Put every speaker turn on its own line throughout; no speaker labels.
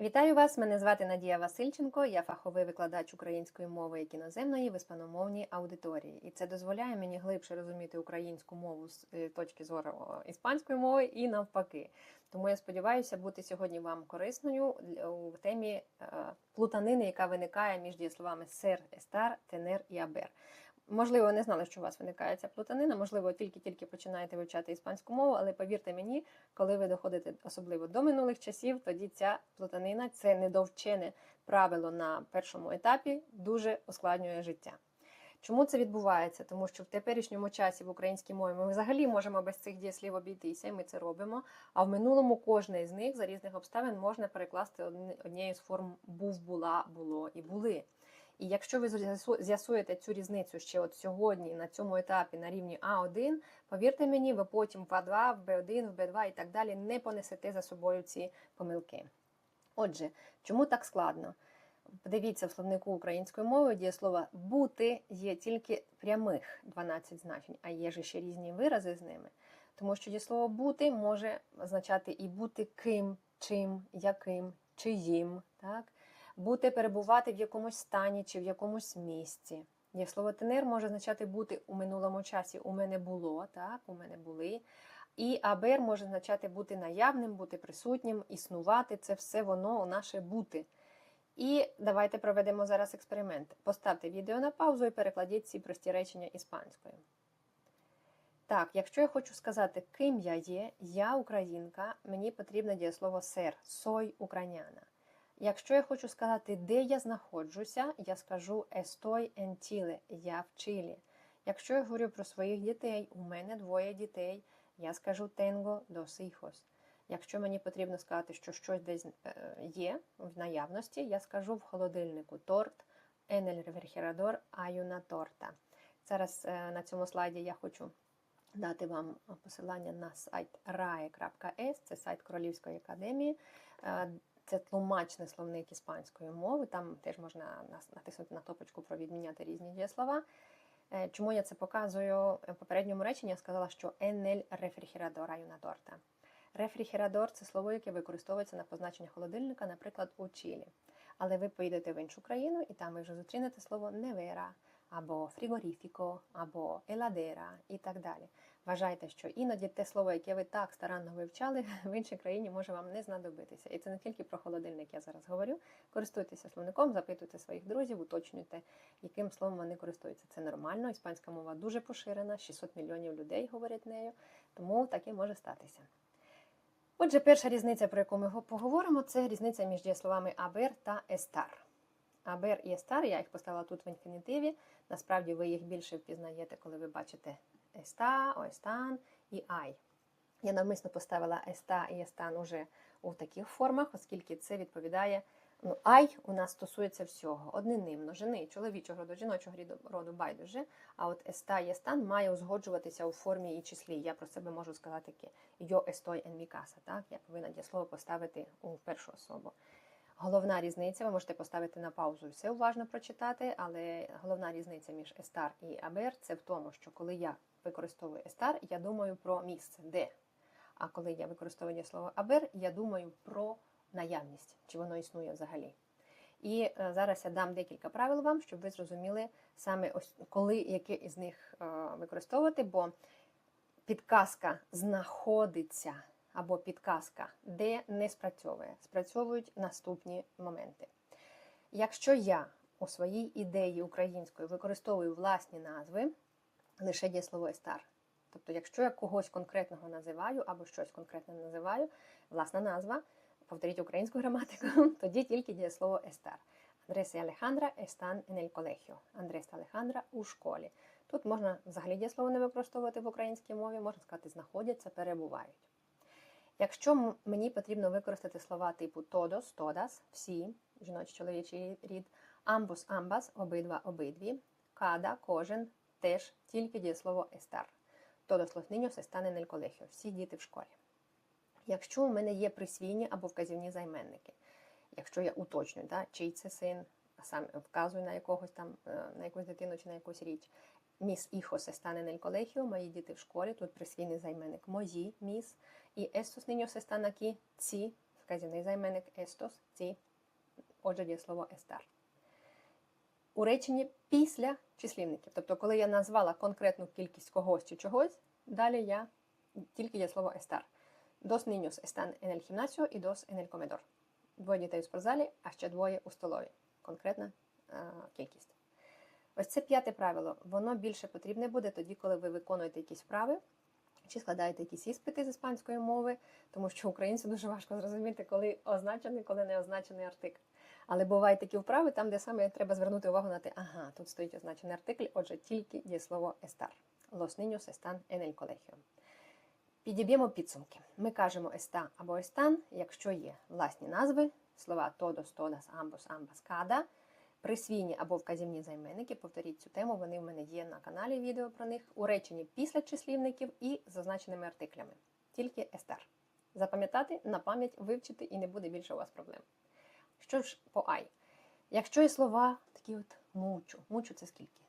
Вітаю вас! Мене звати Надія Васильченко. Я фаховий викладач української мови як іноземної в іспаномовній аудиторії. І це дозволяє мені глибше розуміти українську мову з е, точки зору іспанської мови і навпаки. Тому я сподіваюся бути сьогодні вам корисною у темі е, плутанини, яка виникає між дієсловами сер, естар, тенер і абер. Можливо, не знали, що у вас виникає ця плутанина, можливо, тільки-тільки починаєте вивчати іспанську мову, але повірте мені, коли ви доходите особливо до минулих часів, тоді ця плутанина, це недовчене правило на першому етапі, дуже ускладнює життя. Чому це відбувається? Тому що в теперішньому часі в українській мові ми взагалі можемо без цих дієслів обійтися, і ми це робимо. А в минулому кожне з них за різних обставин можна перекласти одні- однією з форм був, була, було і були. І якщо ви з'ясуєте цю різницю ще от сьогодні на цьому етапі на рівні А1, повірте мені, ви потім в А2, в Б1, в Б2 і так далі не понесете за собою ці помилки. Отже, чому так складно? Подивіться в словнику української мови дієслова бути є тільки прямих 12 значень, а є ж ще різні вирази з ними. Тому що дієслово бути може означати і бути ким, чим, яким, чиїм, так? Бути перебувати в якомусь стані чи в якомусь місці. Дієслово тенер може означати бути у минулому часі. У мене було, так, у мене були. І абер може означати бути наявним, бути присутнім, існувати. Це все воно наше бути. І давайте проведемо зараз експеримент. Поставте відео на паузу і перекладіть ці прості речення іспанською. Так, якщо я хочу сказати, ким я є, я українка, мені потрібно дієслово сер, сой україняна. Якщо я хочу сказати, де я знаходжуся, я скажу estoy en Chile, я в Чилі. Якщо я говорю про своїх дітей, у мене двоє дітей, я скажу tengo dos hijos. Якщо мені потрібно сказати, що щось десь е, є в наявності, я скажу в холодильнику торт, en el refrigerador hay una torta. Зараз е, на цьому слайді я хочу дати вам посилання на сайт rae.es, це сайт Королівської академії. Е, Це тлумачний словник іспанської мови. Там теж можна натиснути на топочку про відміняти різні дієслова. Е, Чому я це показую? В попередньому реченні я сказала, що el refrigerador hay una. Рефрігерадор це слово, яке використовується на позначення холодильника, наприклад, у Чилі. Але ви поїдете в іншу країну, і там ви вже зустрінете слово невера, або фрігоріфіко, або еладера і так далі. Вважайте, що іноді те слово, яке ви так старанно вивчали, в іншій країні може вам не знадобитися. І це не тільки про холодильник, я зараз говорю. Користуйтеся словником, запитуйте своїх друзів, уточнюйте, яким словом вони користуються. Це нормально. Іспанська мова дуже поширена, 600 мільйонів людей говорять нею, тому таке може статися. Отже, перша різниця, про яку ми поговоримо, це різниця між дієсловами абер та естар. Абер і естар, я їх поставила тут в інфінітиві. Насправді ви їх більше впізнаєте, коли ви бачите еста, оестан і ай. Я навмисно поставила еста і естан уже у таких формах, оскільки це відповідає. Ну, ай у нас стосується всього. Однини, множини, чоловічого роду, жіночого роду байдуже. А от еста і естан має узгоджуватися у формі і числі. Я про себе можу сказати таке estoy en mi casa, так? Я повинна дієслово поставити у першу особу. Головна різниця, ви можете поставити на паузу і все уважно прочитати, але головна різниця між естар і абер це в тому, що коли я використовую естар, я думаю про місце, де. А коли я використовую слово абер, я думаю про наявність, чи воно існує взагалі. І е, зараз я дам декілька правил вам, щоб ви зрозуміли саме ось коли яке із них е, використовувати, бо підказка знаходиться або підказка, де не спрацьовує. Спрацьовують наступні моменти. Якщо я у своїй ідеї української використовую власні назви, лише дієслово «естар». Тобто, якщо я когось конкретного називаю або щось конкретне називаю, власна назва, повторіть українську граматику, тоді тільки дієслово «естар». Андрес і Алехандра en el colegio. Андрес та Алехандра у школі. Тут можна взагалі дієслово не використовувати в українській мові, можна сказати, знаходяться, перебувають. Якщо мені потрібно використати слова типу todos, todas, всі, жіночий чоловічий рід, ambos, ambas, обидва, обидві, cada, кожен, теж тільки дієслово estar. Todos los niños están en el colegio. Всі діти в школі. Якщо у мене є присвійні або вказівні займенники, якщо я уточнюю, да, чий це син, а сам вказую на якогось там, е, на якусь дитину чи на якусь річ. Міс están en el colegio, мої діти в школі, тут присвійний займенник мої, міс, і estos niños están aquí, ці вказівний займенник estos, ці, отже, дієслово estar. У реченні після числівників. Тобто, коли я назвала конкретну кількість когось чи чогось, далі я тільки є слово estar. Dos niños están en el gimnasio y dos en. Двоє дітей у спортзалі, а ще двоє у столові. Конкретна е, кількість. Ось це п'яте правило. Воно більше потрібне буде тоді, коли ви виконуєте якісь вправи чи складаєте якісь іспити з іспанської мови, тому що українцю дуже важко зрозуміти, коли означений, коли не означений артикль. Але бувають такі вправи, там, де саме треба звернути увагу на те, ага, тут стоїть означений артикль, отже, тільки є слово estar. Los niños están en el colegio. Підіб'ємо підсумки. Ми кажемо еста або естан, якщо є власні назви, слова todos, todas, ambos, ambas, cada, присвійні або вказівні займенники. Повторіть цю тему, вони в мене є на каналі відео про них, у реченні після числівників і з означеними артиклями. Тільки естар. Запам'ятати, на пам'ять вивчити і не буде більше у вас проблем. Що ж по ай? Якщо є слова такі от мучу, мучу це скільки?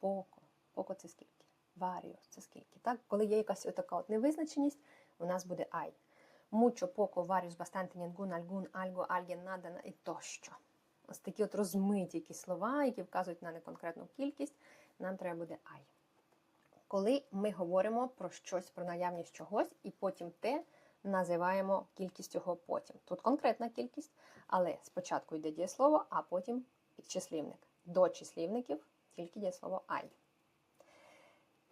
Поко, поко це скільки? Варіус це скільки? Так? Коли є якась така от невизначеність, у нас буде ай. Mucho, poco, varios, bastante, ningún, algún, algo, alguien, nada, на- і тощо. Ось такі от розмиті якісь слова, які вказують на неконкретну кількість, нам треба буде ай. Коли ми говоримо про щось, про наявність чогось, і потім те називаємо кількість його потім. Тут конкретна кількість, але спочатку йде дієслово, а потім числівник. До числівників тільки дієслово ай.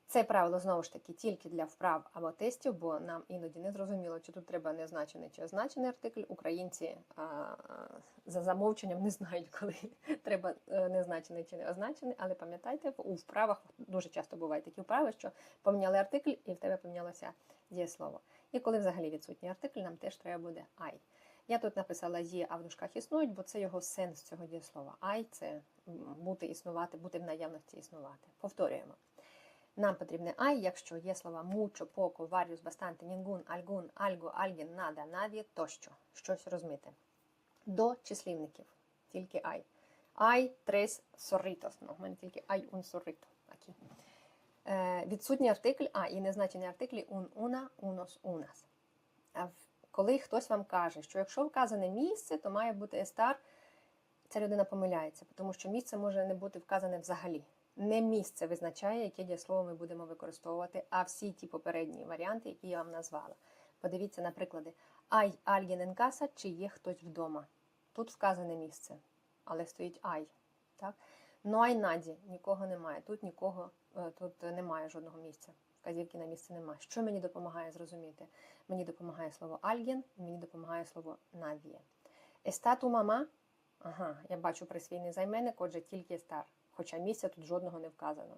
Це правило знову ж таки тільки для вправ або тестів, бо нам іноді не зрозуміло, чи тут треба незначений чи означений артикль. Українці а, за замовченням не знають, коли треба е, незначений чи не означений. Але пам'ятайте, у вправах дуже часто бувають такі вправи, що поміняли артикль і в тебе помінялося дієслово. І коли взагалі відсутній артикль, нам теж треба буде ай. Я тут написала є, а в дужках існують, бо це його сенс цього дієслова. Ай це бути існувати, бути в наявності існувати. Повторюємо. Нам потрібне ай, якщо є слова mucho, poco, varios, bastante, ningún, algún, algo, alguien, nada, nadie, тощо. Щось розмите. До числівників. Тільки ай. Ай, tres zorritos. Ну, в мене тільки ай, zorrito. Aquí. Е, відсутній артикль, а, і незначені артиклі un, una, unos, unas. А в- коли хтось вам каже, що якщо вказане місце, то має бути естар, ця людина помиляється, тому що місце може не бути вказане взагалі. Не місце визначає, яке дієслово ми будемо використовувати, а всі ті попередні варіанти, які я вам назвала. Подивіться на приклади. Ай, casa, чи є хтось вдома. Тут вказане місце, але стоїть ай. Ну ай наді, нікого немає. Тут нікого, е, тут немає жодного місця. Вказівки на місце немає. Що мені допомагає зрозуміти? Мені допомагає слово і мені допомагає слово nadie. Естату мама. Ага, я бачу присвійний займенник, отже, тільки стар. Хоча місця тут жодного не вказано.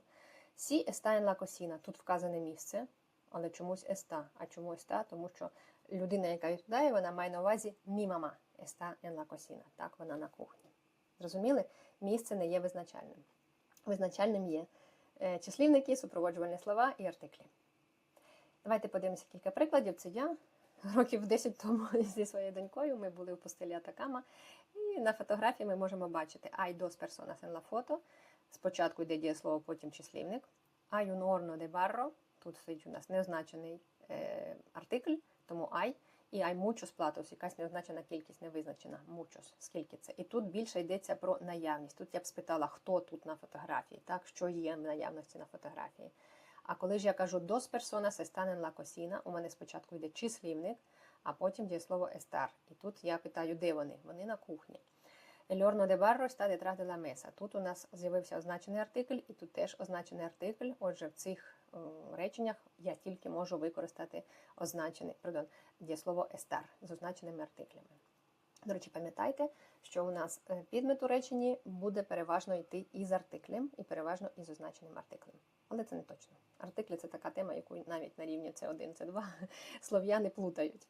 Сі еста en la cocina. Тут вказане місце, але чомусь еста. А чому еста? Тому що людина, яка відповідає, вона має на увазі мі мама еста en la cocina. Так, вона на кухні. Зрозуміли? Місце не є визначальним. Визначальним є числівники, супроводжувальні слова і артиклі. Давайте подивимося кілька прикладів. Це я років 10 тому зі своєю донькою. Ми були в пустелі Атакама. І на фотографії ми можемо бачити «Hay dos personas en la foto». Спочатку йде дієслово, потім числівник. «Hay un horno de barro». Тут стоїть у нас неозначений е, артикль, тому «hay». І «hay muchos platos», якась неозначена кількість, невизначена. «Muchos». Скільки це? І тут більше йдеться про наявність. Тут я б спитала, хто тут на фотографії, так? що є в наявності на фотографії. А коли ж я кажу «dos personas están en la cocina», у мене спочатку йде числівник, а потім дієслово estar. І тут я питаю, де вони? Вони на кухні. El horno de barro está detrás de la mesa. Тут у нас з'явився означений артикль, і тут теж означений артикль. Отже, в цих реченнях я тільки можу використати означений, пардон, дієслово естер з означеними артиклями. До речі, пам'ятайте, що у нас е, підмет у реченні буде переважно йти із артиклем і переважно із означеним артиклем. Але це не точно. Артиклі це така тема, яку навіть на рівні С1, С2 слов'яни плутають.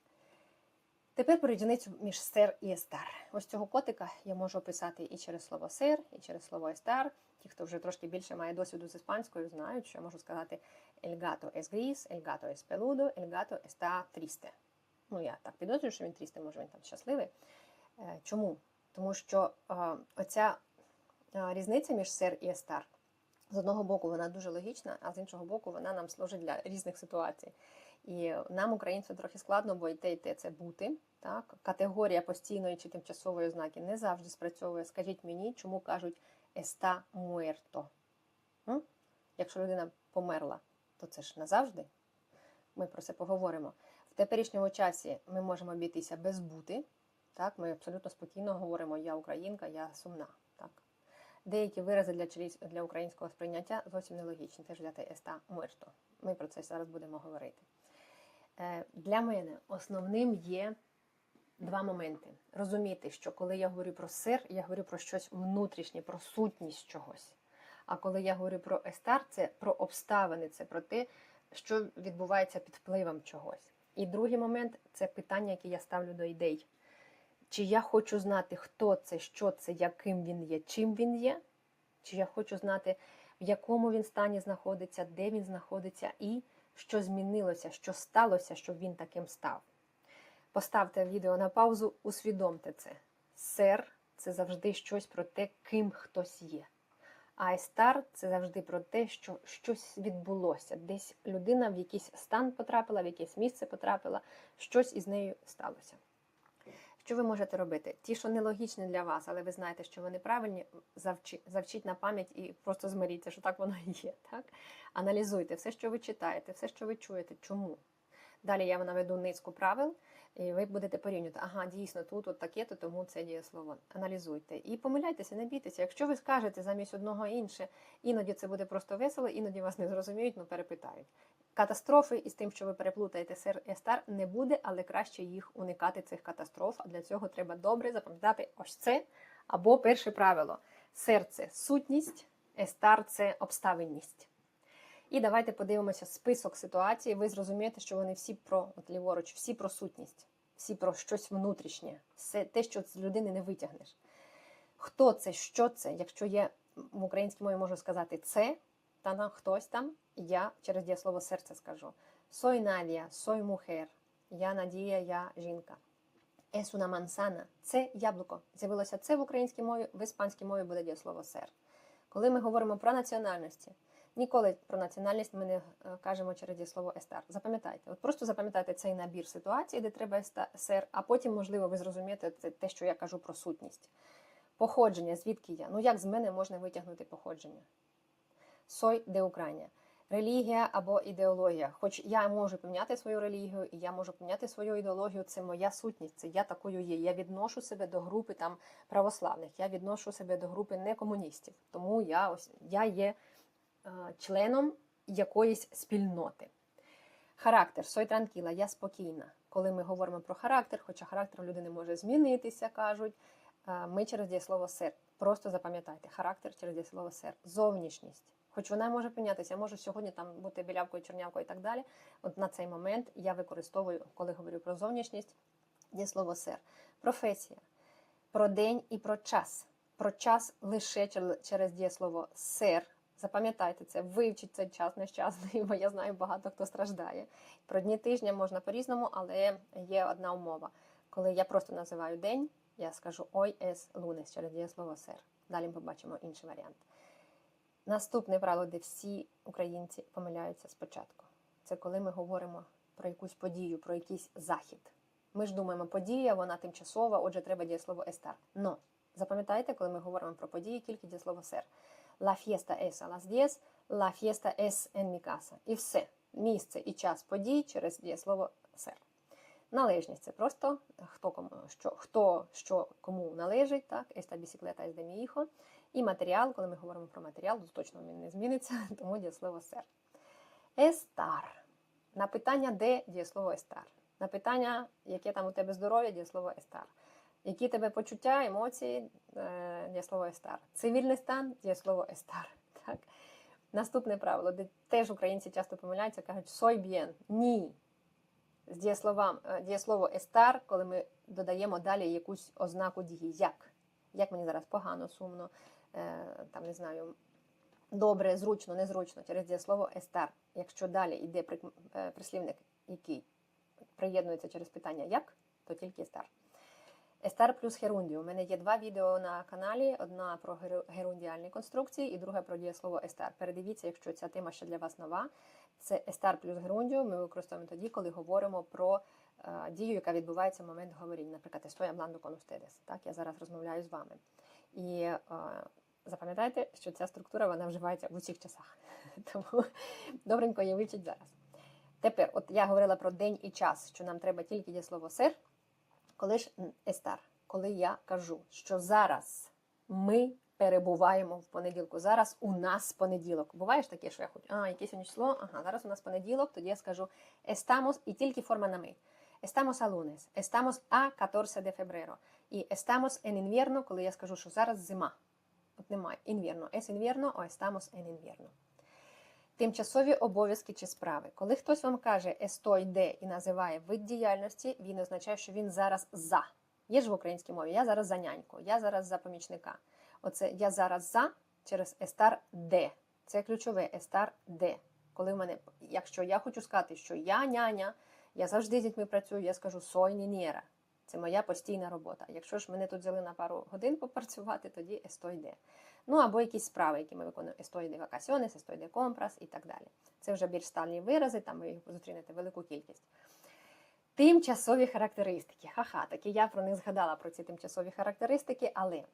Тепер про різницю між сер і естар. Ось цього котика я можу описати і через слово сер, і через слово естар. Ті, хто вже трошки більше має досвіду з іспанською, знають, що я можу сказати el gato es gris, el gato es peludo, el gato está triste. Ну, я так підозрюю, що він трісте, може він там щасливий. Е, Чому? Тому що е, оця е, різниця між сер і естар з одного боку вона дуже логічна, а з іншого боку, вона нам служить для різних ситуацій. І нам, українцям, трохи складно, бо і те, і те це бути. Так? Категорія постійної чи тимчасової ознаки не завжди спрацьовує. Скажіть мені, чому кажуть está muerto? М? Якщо людина померла, то це ж назавжди. Ми про це поговоримо. В теперішньому часі ми можемо обійтися без бути. Так? Ми абсолютно спокійно говоримо Я українка, я сумна. Так? Деякі вирази для, для українського сприйняття зовсім нелогічні. Теж взяти está muerto. Ми про це зараз будемо говорити. Е, Для мене основним є два моменти. Розуміти, що коли я говорю про сир, я говорю про щось внутрішнє, про сутність чогось. А коли я говорю про естар, це про обставини, це про те, що відбувається під впливом чогось. І другий момент це питання, яке я ставлю до ідей. Чи я хочу знати, хто це, що це, яким він є, чим він є, чи я хочу знати, в якому він стані знаходиться, де він знаходиться, і що змінилося, що сталося, щоб він таким став. Поставте відео на паузу, усвідомте це. Сер це завжди щось про те, ким хтось є. А естар це завжди про те, що щось відбулося. Десь людина в якийсь стан потрапила, в якесь місце потрапила, щось із нею сталося. Що ви можете робити? Ті, що нелогічні для вас, але ви знаєте, що вони правильні, завчи, завчіть на пам'ять і просто змиріться, що так воно і є. Так? Аналізуйте все, що ви читаєте, все, що ви чуєте, чому. Далі я вам наведу низку правил, і ви будете порівнювати, ага, дійсно, тут от таке, то тому це дієслово. Аналізуйте. І помиляйтеся, не бійтеся. Якщо ви скажете замість одного інше, іноді це буде просто весело, іноді вас не зрозуміють, ну перепитають. Катастрофи із тим, що ви переплутаєте сер і стар, не буде, але краще їх уникати цих катастроф. А для цього треба добре запам'ятати ось це. Або перше правило: серце сутність, естар це обставинність. І давайте подивимося список ситуацій. Ви зрозумієте, що вони всі про от ліворуч, всі про сутність, всі про щось внутрішнє, все те, що з людини не витягнеш. Хто це, що це? Якщо є в українській мові можу сказати це, та на хтось там, я через дієслово серце скажу. Сой Надія, сой мухер, я Надія, я жінка. Una manzana – це яблуко. З'явилося це в українській мові, в іспанській мові буде дієслово сер. Коли ми говоримо про національності, ніколи про національність ми не е, кажемо через дієслово естар. Запам'ятайте, от просто запам'ятайте цей набір ситуацій, де треба сер, а потім, можливо, ви зрозумієте те, що я кажу про сутність. Походження, звідки я? Ну як з мене можна витягнути походження? Сой де Україна. Релігія або ідеологія. Хоч я можу поміняти свою релігію, і я можу поміняти свою ідеологію, це моя сутність, це я такою є. Я відношу себе до групи там православних, я відношу себе до групи некомуністів. Тому я ось я є е, членом якоїсь спільноти. Характер, сой транкіла, я спокійна. Коли ми говоримо про характер, хоча характер людини може змінитися, кажуть, е, ми через дієслово сер. Просто запам'ятайте, характер через дієслово сер. Зовнішність. Хоч вона може помінятися, я можу сьогодні там бути білявкою, чорнявкою і так далі. От на цей момент я використовую, коли говорю про зовнішність, дієслово сер. Професія. Про день і про час. Про час лише через дієслово сер. Запам'ятайте це, вивчіть цей час нещасний, бо я знаю багато хто страждає. Про дні тижня можна по-різному, але є одна умова. Коли я просто називаю день, я скажу ой ес лунес через дієслово сер. Далі ми побачимо інший варіант. Наступне правило, де всі українці помиляються спочатку. Це коли ми говоримо про якусь подію, про якийсь захід. Ми ж думаємо, подія, вона тимчасова, отже, треба дієслово естар. Но запам'ятайте, коли ми говоримо про події, тільки дієслово сер. La fiesta es a las 10, la fiesta es en mi casa. І все. Місце і час подій через дієслово сер. Належність це просто хто кому що, хто що кому належить, так, bicicleta es de mi hijo. І матеріал, коли ми говоримо про матеріал, то точно він не зміниться, тому дієслово сер. Естар. На питання, де дієслово естар. На питання, яке там у тебе здоров'я, дієслово естар. Які тебе почуття, емоції, е, дієслово естар. Цивільний стан, дієслово естар. Так? Наступне правило, де теж українці часто помиляються, кажуть сой bien. Ні. З дієсловам, е, дієслово естар, коли ми додаємо далі якусь ознаку дії. Як? Як мені зараз погано, сумно, е, там не знаю, добре, зручно, незручно, через дієслово естар. Якщо далі йде е, прислівник, який приєднується через питання як, то тільки естар. Естар плюс герундію. У мене є два відео на каналі: одна про герундіальні конструкції і друга про дієслово естар. Передивіться, якщо ця тема ще для вас нова. Це естар плюс герундіо ми використовуємо тоді, коли говоримо про е, дію, яка відбувається в момент говоріння. Наприклад, estoy hablando ustedes. Так, я зараз розмовляю з вами. І е, запам'ятайте, що ця структура вона вживається в усіх часах. Тому добренько її вивчіть зараз. Тепер, от я говорила про день і час, що нам треба тільки дієслово сер, коли ж м, естар, коли я кажу, що зараз ми перебуваємо в понеділку. Зараз у нас понеділок. Буває ж таке, що я хочу, а, яке сьогодні число, ага, зараз у нас понеділок, тоді я скажу estamos, і тільки форма на ми. Estamos a lunes, estamos a 14 de febrero. І estamos en invierno, коли я скажу, що зараз зима. От немає. Invierno. Es invierno, o estamos en invierno. Тимчасові обов'язки чи справи. Коли хтось вам каже «estoy de» і називає вид діяльності, він означає, що він зараз за. Є ж в українській мові, я зараз за няньку, я зараз за помічника. Оце я зараз за через estar de. Це ключове estar de. Коли в мене, якщо я хочу сказати, що я няня, я завжди з дітьми працюю, я скажу soy niñera. Це моя постійна робота. Якщо ж мене тут взяли на пару годин попрацювати, тоді estoy de. Ну або якісь справи, які ми виконуємо estoy de vacaciones, estoy de compras і так далі. Це вже більш стальні вирази, там ви їх зустрінете велику кількість. Тимчасові характеристики. Ха-ха, таки я про них згадала про ці тимчасові характеристики, але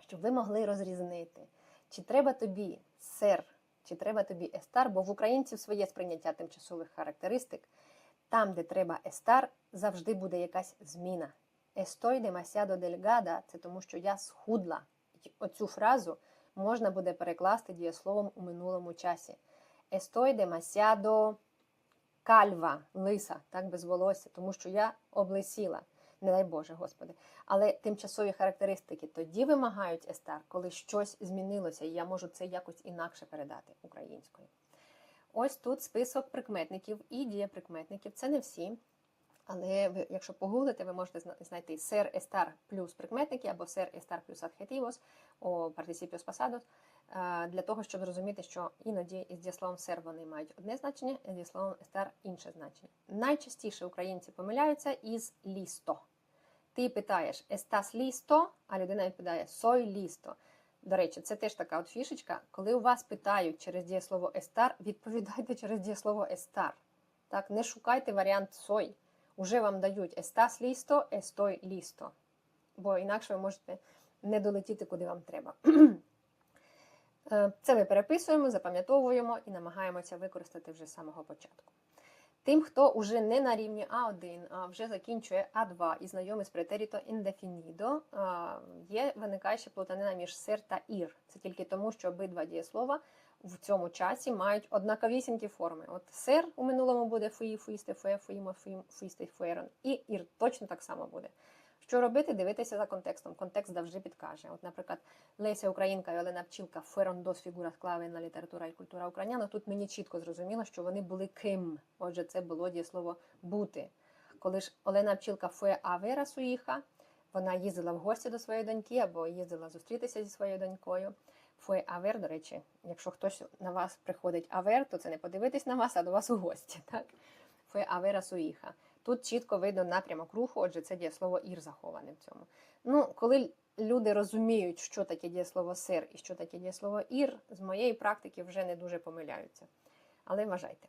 щоб ви могли розрізнити, чи треба тобі сер, чи треба тобі естар, бо в українців своє сприйняття тимчасових характеристик. Там, де треба естар, завжди буде якась зміна. Estoy demasiado delgada – це тому, що я схудла. Оцю фразу можна буде перекласти дієсловом у минулому часі. Estoy demasiado кальва, лиса, так, без волосся, тому що я облисіла. Не дай Боже, Господи. Але тимчасові характеристики тоді вимагають естар, коли щось змінилося, і я можу це якось інакше передати українською. Ось тут список прикметників і дієприкметників. Це не всі. Але ви, якщо погуглите, ви можете знайти сер естар плюс прикметники або сер естар плюс adjetivos о participios pasados, е, для того, щоб зрозуміти, що іноді із дієсловом сер вони мають одне значення, а з дієсловом естар інше значення. Найчастіше українці помиляються із лісто. Ти питаєш «Estás listo?», а людина відповідає «Soy listo». До речі, це теж така от фішечка. Коли у вас питають через дієслово естар, відповідайте через дієслово естар. Так, не шукайте варіант сой. Уже вам дають estás listo, estoy listo. Бо інакше ви можете не долетіти, куди вам треба. Е, Це ми переписуємо, запам'ятовуємо і намагаємося використати вже з самого початку. Тим, хто вже не на рівні А1, а вже закінчує А2 і знайомий з претеріто а, є виникає плутанина між сер та ір. Це тільки тому, що обидва дієслова в цьому часі мають однаковісінькі форми. От сер у минулому буде фуї, фуїсте, фує, фуїмо, фуїм, фуїсте, фуєрон. І ір точно так само буде. Що робити? Дивитися за контекстом. Контекст завжди підкаже. От, наприклад, Леся Українка і Олена Пчілка ферон дос фігура клави на література і культура україняна. Тут мені чітко зрозуміло, що вони були ким. Отже, це було дієслово бути. Коли ж Олена Пчілка фує авера суїха, вона їздила в гості до своєї доньки або їздила зустрітися зі своєю донькою. Фує авер, до речі, якщо хтось на вас приходить авер, то це не подивитись на вас, а до вас у гості. Так? Фує авера суїха. Тут чітко видно напрямок руху, отже, це дієслово ір заховане в цьому. Ну, коли люди розуміють, що таке дієслово сир і що таке дієслово ір, з моєї практики вже не дуже помиляються. Але вважайте.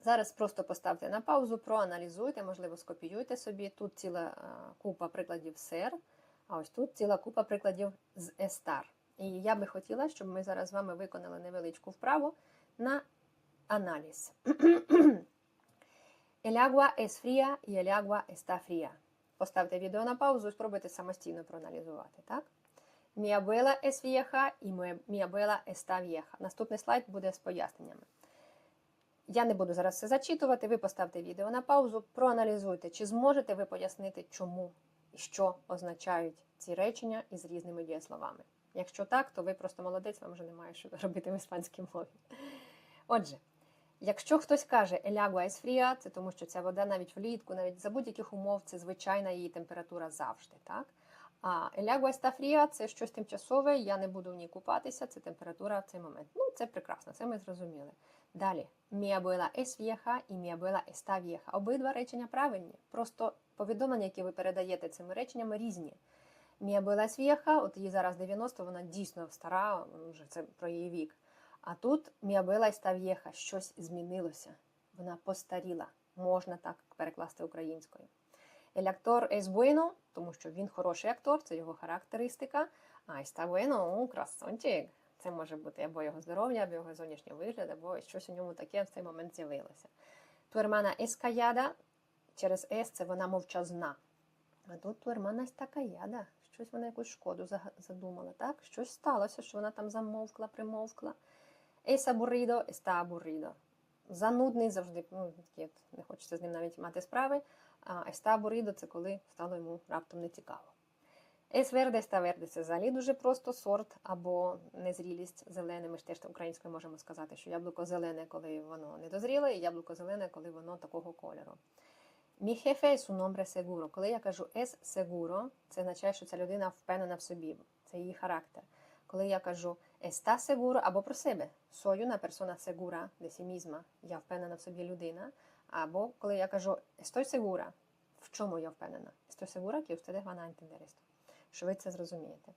Зараз просто поставте на паузу, проаналізуйте, можливо, скопіюйте собі. Тут ціла е, купа прикладів сер, а ось тут ціла купа прикладів з естар. І я би хотіла, щоб ми зараз з вами виконали невеличку вправу на аналіз. El agua es fría y el agua está fría. Поставте відео на паузу і спробуйте самостійно проаналізувати, так? Mi abuela es vieja mi- mi abuela está vieja. Наступний слайд буде з поясненнями. Я не буду зараз все зачитувати, ви поставте відео на паузу, проаналізуйте, чи зможете ви пояснити, чому і що означають ці речення із різними дієсловами. Якщо так, то ви просто молодець, вам вже немає що робити в іспанській мові. Отже, Якщо хтось каже «El agua es fría», це тому, що ця вода навіть влітку, навіть за будь-яких умов, це звичайна її температура завжди. так? А «El agua está – це щось тимчасове, я не буду в ній купатися, це температура в цей момент. Ну, це прекрасно, це ми зрозуміли. Далі. «Mi abuela es vieja» і «Mi abuela está vieja». Обидва речення правильні. Просто повідомлення, які ви передаєте цими реченнями, різні. «Mi abuela от їй зараз 90, вона дійсно стара, вже це про її вік. А тут міабела й став щось змінилося. Вона постаріла. Можна так перекласти українською. El bueno, тому що він хороший актор, це його характеристика. А está bueno. Це може бути або його здоров'я, або його зовнішній вигляд, або щось у ньому таке в цей момент з'явилося. Es callada, через S це вона мовчазна. А тут está callada. Щось вона якусь шкоду задумала, так? Щось сталося, що вона там замовкла, примовкла. Es aburrido, está aburrido. Занудний завжди, ну, такі от, не хочеться з ним навіть мати справи. А está aburrido – це коли стало йому раптом нецікаво. Es verde, está verde – це взагалі дуже просто сорт або незрілість зелене. Ми ж теж українською можемо сказати, що яблуко зелене, коли воно не дозріле, і яблуко зелене, коли воно такого кольору. Mi jefe es un hombre. Коли я кажу es seguro, це означає, що ця людина впевнена в собі, це її характер. Коли я кажу está seguro або про себе, soy una persona segura de я впевнена в собі людина. Або коли я кажу estoy segura, в чому я впевнена? Estoy segura que ustedes van. Що ви це зрозумієте.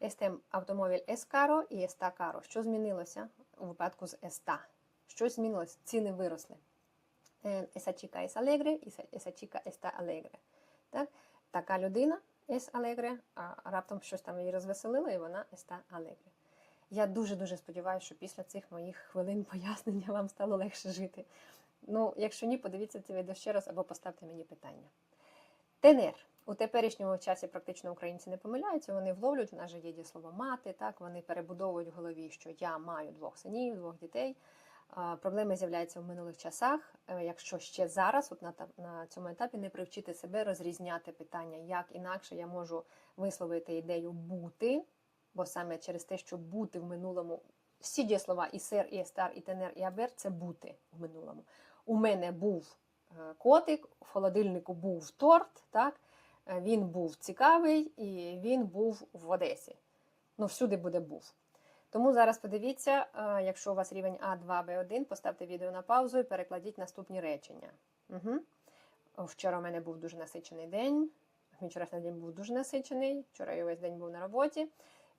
Este автомобіль es і está caro. Що змінилося у випадку з está? Щось змінилось, ціни виросли. Е, Esa chica es alegre, esa- esa chica está alegre. Так? Така людина es alegre, а раптом щось там її розвеселило, і вона está alegre. Я дуже-дуже сподіваюся, що після цих моїх хвилин пояснення вам стало легше жити. Ну, якщо ні, подивіться це відео ще раз або поставте мені питання. Тенер. У теперішньому часі практично українці не помиляються, вони вловлюють, у нас же є дієслово мати, так, вони перебудовують в голові, що я маю двох синів, двох дітей. Проблеми з'являються в минулих часах. Е, Якщо ще зараз, от на, на цьому етапі, не привчити себе розрізняти питання, як інакше я можу висловити ідею бути, бо саме через те, що бути в минулому, всі дієслова і сер, і естар, і тенер, і абер це бути в минулому. У мене був е, котик, в холодильнику був торт, так? Е, він був цікавий і він був в Одесі. Ну, всюди буде був. Тому зараз подивіться, е, якщо у вас рівень А2, Б1, поставте відео на паузу і перекладіть наступні речення. Угу. Вчора у мене був дуже насичений день. Мій вчорашній день був дуже насичений. Вчора я весь день був на роботі.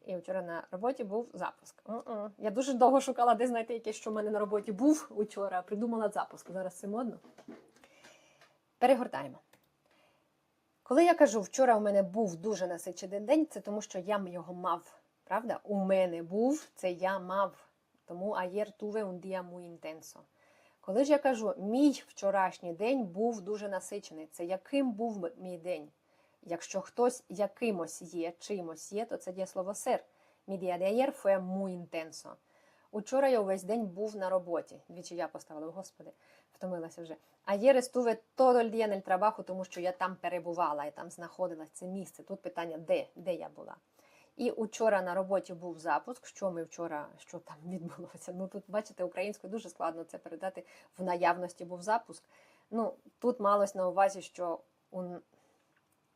І вчора на роботі був запуск. М-м. Я дуже довго шукала, де знайти якесь, що в мене на роботі був учора. Придумала запуск. Зараз це модно. Перегортаємо. Коли я кажу, вчора у мене був дуже насичений день, це тому, що я його мав. Правда? У мене був, це я мав. Тому ayer tuve un día muy intenso. Коли ж я кажу, мій вчорашній день був дуже насичений, це яким був мій день? Якщо хтось якимось є, чимось є, то це дієслово ser. Mi día de ayer fue muy intenso. Учора я увесь день був на роботі. Двічі я поставила, господи, втомилася вже. Ayer estuve todo el día en el trabajo, тому що я там перебувала, я там знаходилась, це місце. Тут питання, де, де я була. І учора на роботі був запуск. Що ми вчора, що там відбулося? Ну тут, бачите, українською дуже складно це передати. В наявності був запуск. Ну, тут малось на увазі, що у...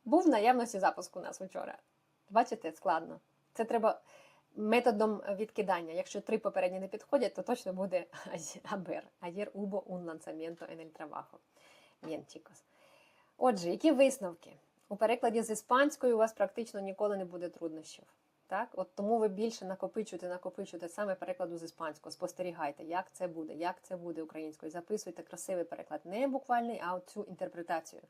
був в наявності запуск у нас вчора. Бачите, складно. Це треба методом відкидання. Якщо три попередні не підходять, то точно буде абер. Un lanzamiento en el trabajo. Bien, chicos. Отже, які висновки? У перекладі з іспанської у вас практично ніколи не буде труднощів. Так? От тому ви більше накопичуєте, накопичуєте саме перекладу з іспанського. Спостерігайте, як це буде, як це буде українською. Записуйте красивий переклад, не буквальний, а цю інтерпретацію.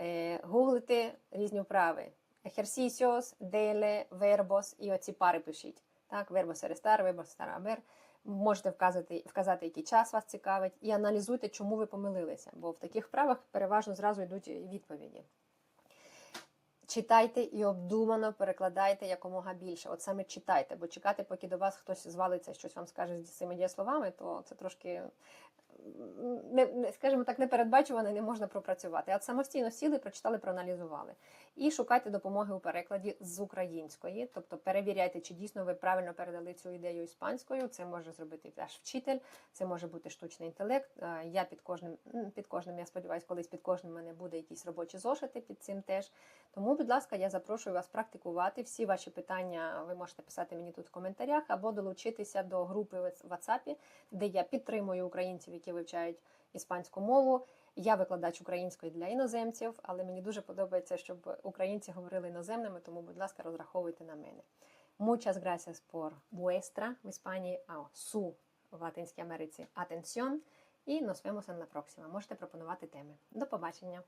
Е, гуглите різні вправи. Ejercicios, dele, verbos і оці пари пишіть. Так, restar, verbos estar haber. Можете вказати, вказати, який час вас цікавить, і аналізуйте, чому ви помилилися, бо в таких вправах переважно зразу йдуть відповіді. Читайте і обдумано перекладайте якомога більше. От саме читайте, бо чекати, поки до вас хтось звалиться, щось вам скаже з цими дієсловами, то це трошки не, скажімо так, непередбачувано і не можна пропрацювати. А самостійно сіли, прочитали, проаналізували. І шукайте допомоги у перекладі з української, тобто перевіряйте, чи дійсно ви правильно передали цю ідею іспанською. Це може зробити теж вчитель, це може бути штучний інтелект. Я під кожним, під кожним, я сподіваюся, колись під кожним мене буде якісь робочі зошити під цим теж. Тому, будь ласка, я запрошую вас практикувати. Всі ваші питання ви можете писати мені тут в коментарях або долучитися до групи в WhatsApp, де я підтримую українців, які вивчають іспанську мову. Я викладач української для іноземців, але мені дуже подобається, щоб українці говорили іноземними, тому, будь ласка, розраховуйте на мене. Muchas gracias por vuestra в Іспанії, а su в Латинській Америці atención. І nos vemos en la próxima. Можете пропонувати теми. До побачення!